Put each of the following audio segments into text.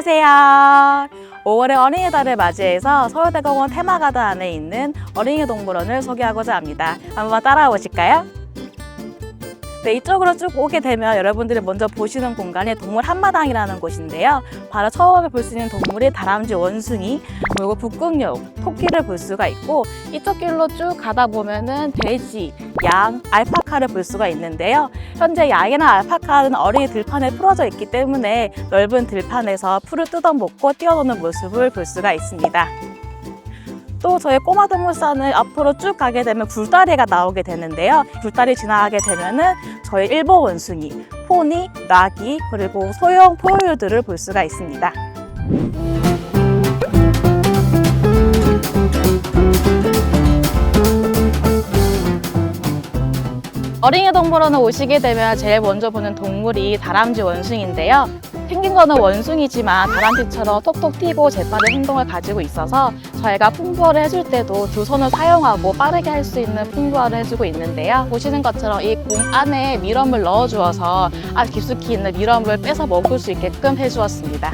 안녕하세요. 5월의 어린이날을 맞이해서 서울대공원 테마가든 안에 있는 어린이 동물원을 소개하고자 합니다. 한번 따라오실까요? 네, 이쪽으로 쭉 오게 되면 여러분들이 먼저 보시는 공간이 동물 한마당이라는 곳인데요. 바로 처음에 볼 수 있는 동물이 다람쥐 원숭이, 그리고 북극여우, 토끼를 볼 수가 있고 이쪽 길로 쭉 가다 보면은 돼지, 양, 알파카를 볼 수가 있는데요. 현재 양이나 알파카는 어린이 들판에 풀어져 있기 때문에 넓은 들판에서 풀을 뜯어먹고 뛰어노는 모습을 볼 수가 있습니다. 또 저희 꼬마 동물산을 앞으로 쭉 가게 되면 굴다리가 나오게 되는데요. 굴다리 지나가게 되면은 저희 일본 원숭이, 포니, 나기, 그리고 소형 포유류들을 볼 수가 있습니다. 어린이 동물원에 오시게 되면 제일 먼저 보는 동물이 다람쥐 원숭인데요. 생긴 거는 원숭이지만 다람쥐처럼 톡톡 튀고 재빠른 행동을 가지고 있어서 저희가 풍부화를 해줄 때도 두 손을 사용하고 빠르게 할 수 있는 풍부화를 해주고 있는데요. 보시는 것처럼 이 공 안에 미럼을 넣어주어서 아주 깊숙이 있는 미럼을 빼서 먹을 수 있게끔 해주었습니다.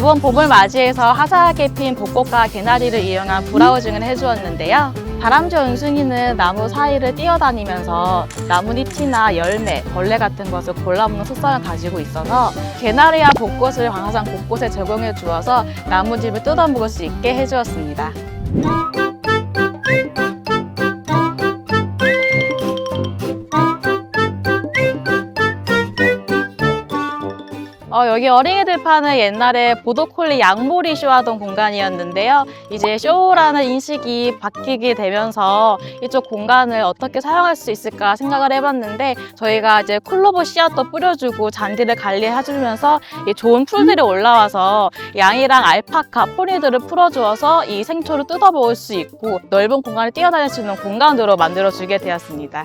이번 봄을 맞이해서 화사하게 핀 벚꽃과 개나리를 이용한 브라우징을 해주었는데요. 다람쥐 원숭이는 나무 사이를 뛰어다니면서 나뭇잎이나 열매, 벌레 같은 것을 골라먹는 습성을 가지고 있어서 개나리와 벚꽃을 광화산 곳곳에 적용해 주어서 나뭇잎을 뜯어먹을 수 있게 해주었습니다. 여기 어린이들 파는 옛날에 보도콜리 양몰이 쇼하던 공간이었는데요. 이제 쇼라는 인식이 바뀌게 되면서 이쪽 공간을 어떻게 사용할 수 있을까 생각을 해봤는데 저희가 이제 콜로브 씨앗도 뿌려주고 잔디를 관리해주면서 이 좋은 풀들이 올라와서 양이랑 알파카, 포니들을 풀어주어서 이 생초를 뜯어먹을 수 있고 넓은 공간을 뛰어다닐 수 있는 공간으로 만들어주게 되었습니다.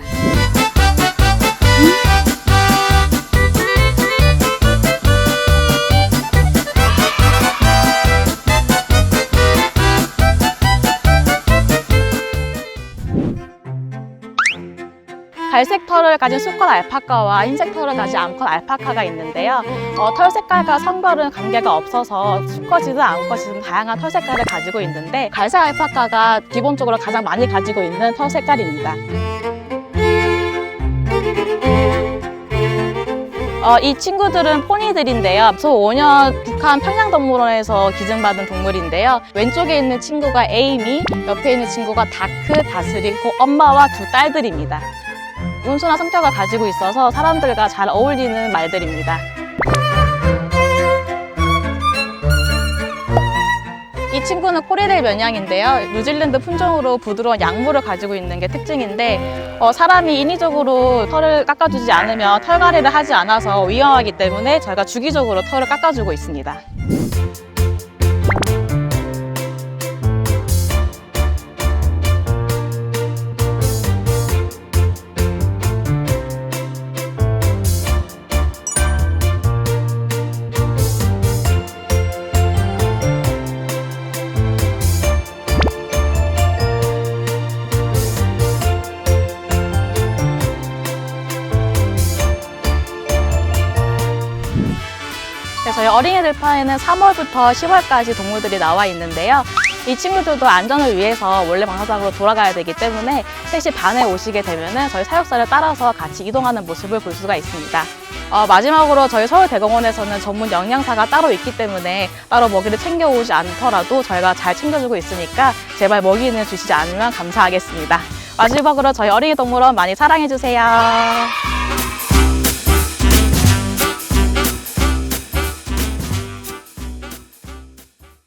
갈색 털을 가진 수컷 알파카와 흰색 털을 가진 암컷 알파카가 있는데요. 어, 털 색깔과 성별은 관계가 없어서 수컷이든 암컷이든 다양한 털 색깔을 가지고 있는데 갈색 알파카가 기본적으로 가장 많이 가지고 있는 털 색깔입니다. 어, 이 친구들은 포니들인데요. 저 5년 북한 평양동물원에서 기증받은 동물인데요. 왼쪽에 있는 친구가 에이미, 옆에 있는 친구가 다크, 다스린 그 엄마와 두 딸들입니다. 온순한 성격을 가지고 있어서 사람들과 잘 어울리는 말들입니다. 이 친구는 코리델 면양인데요. 뉴질랜드 품종으로 부드러운 양모를 가지고 있는 게 특징인데 어, 사람이 인위적으로 털을 깎아주지 않으면 털갈이를 하지 않아서 위험하기 때문에 저희가 주기적으로 털을 깎아주고 있습니다. 저희 어린이들 파에는 3월부터 10월까지 동물들이 나와 있는데요. 이 친구들도 안전을 위해서 원래 방사장으로 돌아가야 되기 때문에 3시 반에 오시게 되면 저희 사육사를 따라서 같이 이동하는 모습을 볼 수가 있습니다. 어, 마지막으로 저희 서울대공원에서는 전문 영양사가 따로 있기 때문에 따로 먹이를 챙겨오지 않더라도 저희가 잘 챙겨주고 있으니까 제발 먹이는 주시지 않으면 감사하겠습니다. 마지막으로 저희 어린이 동물원 많이 사랑해주세요.